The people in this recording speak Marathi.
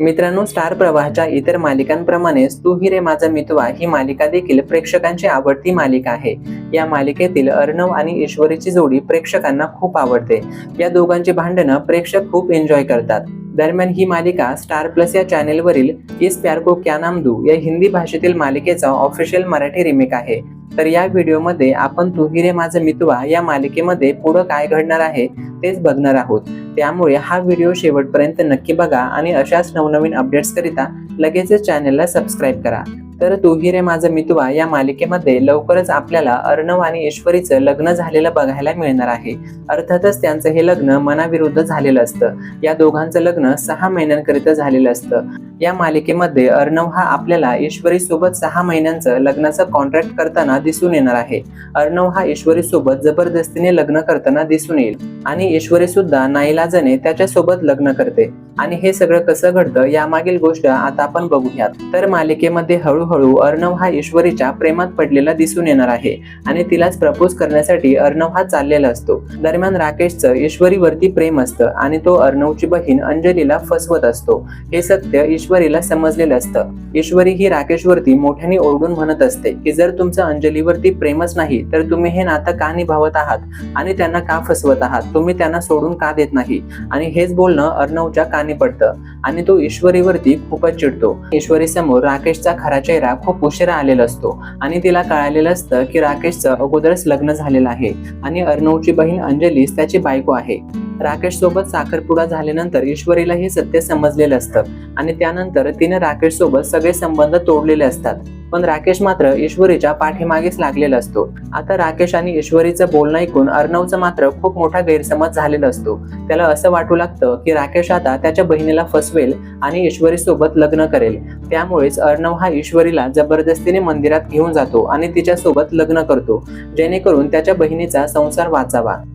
मित्रांनो स्टार प्रवाहाच्या इतर मालिकांप्रमाणेच तू ही रे माझा मितवा ही मालिका देखील प्रेक्षकांची आवडती मालिका आहे. या मालिकेतील अर्णव आणि ईश्वरीची जोडी प्रेक्षकांना खूप आवडते. या दोघांची भांडणं प्रेक्षक खूप एन्जॉय करतात. दरम्यान ही मालिका स्टार प्लस या चॅनेलवरील इस प्यार को क्या नाम दू या हिंदी भाषेतील मालिकेचा ऑफिशियल मराठी रिमेक आहे. तर या व्हिडिओमध्ये आपण तू रे माझं मितवा या मालिकेमध्ये पुढं काय घडणार आहे तेच बघणार आहोत. त्यामुळे हा व्हिडिओ शेवटपर्यंत नक्की बघा आणि अशाच नवनवीन अपडेट्स करिता लगेचच चॅनलला सबस्क्राईब करा. तर तू रे माझं मितवा या मालिकेमध्ये लवकरच आपल्याला अर्णव आणि ईश्वरीचं लग्न झालेलं बघायला मिळणार आहे. अर्थातच त्यांचं हे लग्न मनाविरुद्ध झालेलं असतं. या दोघांचं लग्न सहा महिन्यांकरिता झालेलं असतं. या मालिकेमध्ये अर्णव हा आपल्याला ईश्वरी सोबत सहा महिन्यांचं लग्नाचं कॉन्ट्रॅक्ट करताना दिसून येणार आहे. अर्णव हा ईश्वरी सोबत जबरदस्तीने लग्न करताना दिसून येईल आणि ईश्वरी सुद्धा नाईलाजाने त्याच्यासोबत लग्न करते. आणि हे सगळं कसं घडतं यामागील गोष्ट आता आपण बघूयात. तर मालिकेमध्ये हळूहळू अर्णव हा ईश्वरीच्या प्रेमात पडलेला दिसून येणार आहे आणि तिलाच प्रपोज करण्यासाठी अर्णव हा चाललेला असतो. दरम्यान राकेशचं ईश्वरीवरती प्रेम असतं आणि तो अर्णवची बहीण अंजलीला फसवत असतो. हे सत्य ईश्वरीला समजलेलं असतं. ईश्वरी ही राकेशवरती मोठ्याने ओरडून म्हणत असते की जर तुमचं अंजलीवरती प्रेमच नाही तर तुम्ही हे नातं का निभावत आहात? आणि त्यांना का फसवत आहात? तुम्ही त्यांना सोडून का देत नाही? आणि हेच बोलणं अर्णवच्या कानी पडतं. आणि तो ईश्वरीवरती खूपच चिडतो. ईश्वरी समोर राकेशचा खरा चेहरा खूप उशिरा आलेला असतो. आणि तिला कळालेलं असतं की राकेशचं अगोदरच लग्न झालेलं आहे. आणि अर्णवची बहीण अंजलीच त्याची बायको आहे. राकेश सोबत साखरपुडा झाल्यानंतर ईश्वरीला हे सत्य समजलेलं असतं. आणि त्यानंतर तिने राकेश सोबत सगळे संबंध तोडलेले असतात. पण राकेश मात्र ईश्वरीच्या पाठीमागेच लागलेला असतो. आता राकेश आणि ईश्वरीचं बोलणं ऐकून अर्णवचं मात्र खूप मोठा गैरसमज झालेला असतो. त्याला असं वाटू लागतं की राकेश आता त्याच्या बहिणीला फसवेल आणि ईश्वरी सोबत लग्न करेल. त्यामुळेच अर्णव हा ईश्वरीला जबरदस्तीने मंदिरात घेऊन जातो आणि तिच्यासोबत लग्न करतो. जेणेकरून त्याच्या बहिणीचा संसार वाचावा.